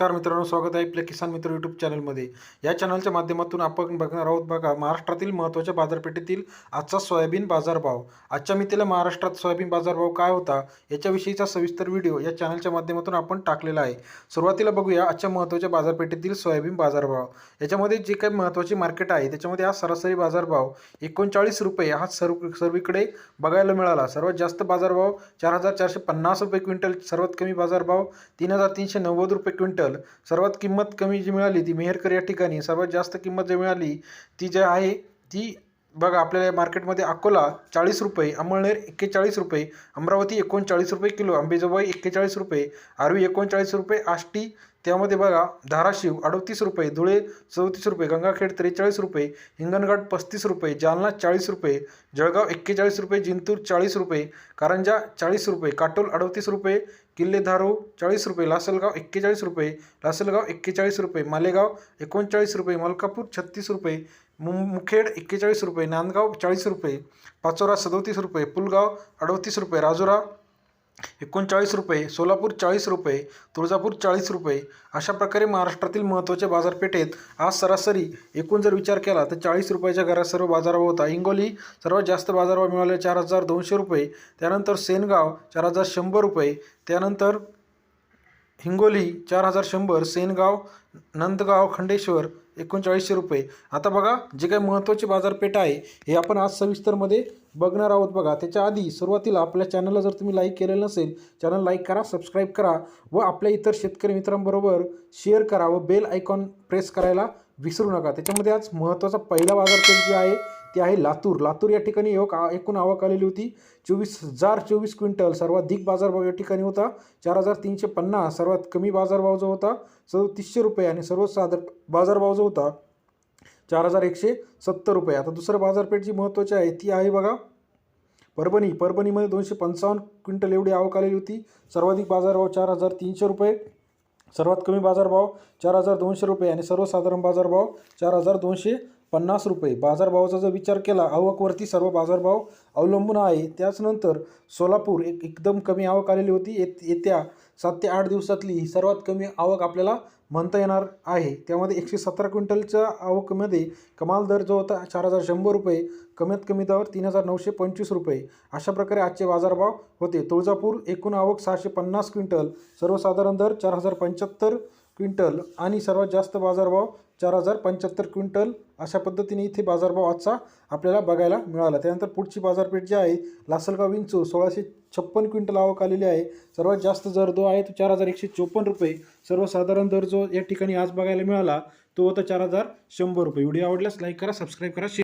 नमस्कार मित्रांनो स्वागत आहे आपल्या किसान मित्र यूट्यूब चॅनलमध्ये या चॅनलच्या माध्यमातून आपण बघणार आहोत बघा महाराष्ट्रातील महत्त्वाच्या बाजारपेठेतील आजचा सोयाबीन बाजारभाव. आजच्या मितीला महाराष्ट्रात सोयाबीन बाजारभाव काय होता याच्याविषयीचा सविस्तर व्हिडिओ या चॅनलच्या माध्यमातून आपण टाकलेला आहे. सुरुवातीला बघूया आजच्या महत्त्वाच्या बाजारपेठेतील सोयाबीन बाजारभाव. याच्यामध्ये जे काही महत्त्वाचे मार्केट आहे त्याच्यामध्ये आज सरासरी बाजारभाव एकोणचाळीस रुपये हा सर्व सर्वीकडे बघायला मिळाला. सर्वात जास्त बाजारभाव चार हजार चारशे पन्नास रुपये क्विंटल सर्वात कमी बाजारभाव तीन हजार तीनशे नव्वद रुपये क्विंटल. सर्वात किंमत कमी जी मिळाली ती मेहरकर या ठिकाणी सर्वात जास्त किंमत जी मिळाली ती जी आहे ती बघा आपल्याला या मार्केटमध्ये अकोला चाळीस रुपये अमळनेर एक्केचाळीस रुपये अमरावती एकोणचाळीस रुपये किलो अंबेजोबाई एक्केचाळीस रुपये आर्वी एकोणचाळीस रुपये आष्टी त्यामध्ये बघा धाराशिव अडतीस रुपये धुळे चौतीस रुपये गंगाखेड त्रेचाळीस रुपये हिंगणघाट पस्तीस रुपये जालना चाळीस रुपये जळगाव एक्केचाळीस रुपये जिंतूर चाळीस रुपये कारंजा चाळीस रुपये काटोल अडतीस रुपये किल्लेधारो चाळीस रुपये लासलगाव एक्केचाळीस रुपये लासलगाव एक्केचाळीस रुपये मालेगाव एकोणचाळीस रुपये मलकापूर छत्तीस रुपये मु मुखेड एक्केचाळीस रुपये नांदगाव चाळीस रुपये पाचोरा सदोतीस रुपये पुलगाव अडतीस रुपये राजुरा एकोणचाळीस रुपये सोलापूर चाळीस रुपये तुळजापूर चाळीस रुपये अशा प्रकारे महाराष्ट्रातील महत्त्वाच्या बाजारपेठेत आज सरासरी एकूण जर विचार केला तर चाळीस रुपयाच्या घरात सर्व बाजारभाव होता. हिंगोली सर्वात जास्त बाजारभाव मिळाले चार हजार दोनशे रुपये त्यानंतर सेनगाव चार हजार शंभर रुपये त्यानंतर हिंगोली चार हजार शंभर सेनगाव नंदगाव खंडेश्वर एकोणचाळीसशे रुपये. आता बघा जे काही महत्त्वाची बाजारपेठ आहे हे आपण आज सविस्तरमध्ये बघणार आहोत बघा. त्याच्या आधी सुरुवातीला आपल्या चॅनलला जर तुम्ही लाईक केलेलं नसेल चॅनल लाईक करा सबस्क्राईब करा व आपल्या इतर शेतकरी मित्रांबरोबर शेअर करा व बेल आयकॉन प्रेस करायला विसरू नका. त्याच्यामध्ये आज महत्त्वाचा पहिला बाजारपेठ जी आहे ती आहे लातूर. लातूर या ठिकाणी एक एकूण आवक आलेली होती. चोवीस हजार चोवीस क्विंटल. सर्वाधिक बाजारभाव या ठिकाणी होता. चार हजार तीनशे पन्नास. सर्वात कमी बाजारभाव जो होता सदतीसशे रुपये आणि सर्वसाधारण बाजारभाव जो होता चार हजार एकशे सत्तर रुपये. आता दुसरं बाजारपेठ जी महत्त्वाची आहे ती आहे बघा परभणी. परभणीमध्ये दोनशे पंचावन्न क्विंटल एवढी आवक आलेली होती. सर्वाधिक बाजारभाव चार हजार तीनशे रुपये. सर्वात कमी बाजारभाव चार हजार दोनशे रुपये आणि सर्वसाधारण बाजारभाव चार हजार दोनशे पन्नास रुपये. बाजारभावाचा जर विचार केला आवकवरती सर्व बाजारभाव अवलंबून आहे. त्याचनंतर सोलापूर एक एकदम कमी आवक आलेली होती. येत येत्या सात ते आठ दिवसातली ही सर्वात कमी आवक आपल्याला म्हणता येणार आहे. त्यामध्ये एकशे सतरा क्विंटलच्या आवकमध्ये कमाल दर जो होता चार हजार शंभर रुपये. कमीत कमी दर तीन हजार नऊशे पंचवीस रुपये. अशा प्रकारे आजचे बाजारभाव होते. तुळजापूर एकूण आवक सहाशे पन्नास क्विंटल. सर्वसाधारण दर चार हजार पंच्याहत्तर क्विंटल आणि सर्वात जास्त बाजारभाव चार हजार पंच्याहत्तर क्विंटल अशा पद्धतीने इथे बाजारभाव आजचा आपल्याला बघायला मिळाला. त्यानंतर पुढची बाजारपेठ जी आहे लासलगाव विंचू सोळाशे छप्पन क्विंटल आवक आलेली आहे. सर्वात जास्त दर जो आहे तो चार हजार एकशे चोपन्न रुपये. सर्वसाधारण दर जो या ठिकाणी आज बघायला मिळाला तो होता चार हजार शंभर रुपये. व्हिडिओ आवडल्यास लाईक करा सबस्क्राईब करा शेअर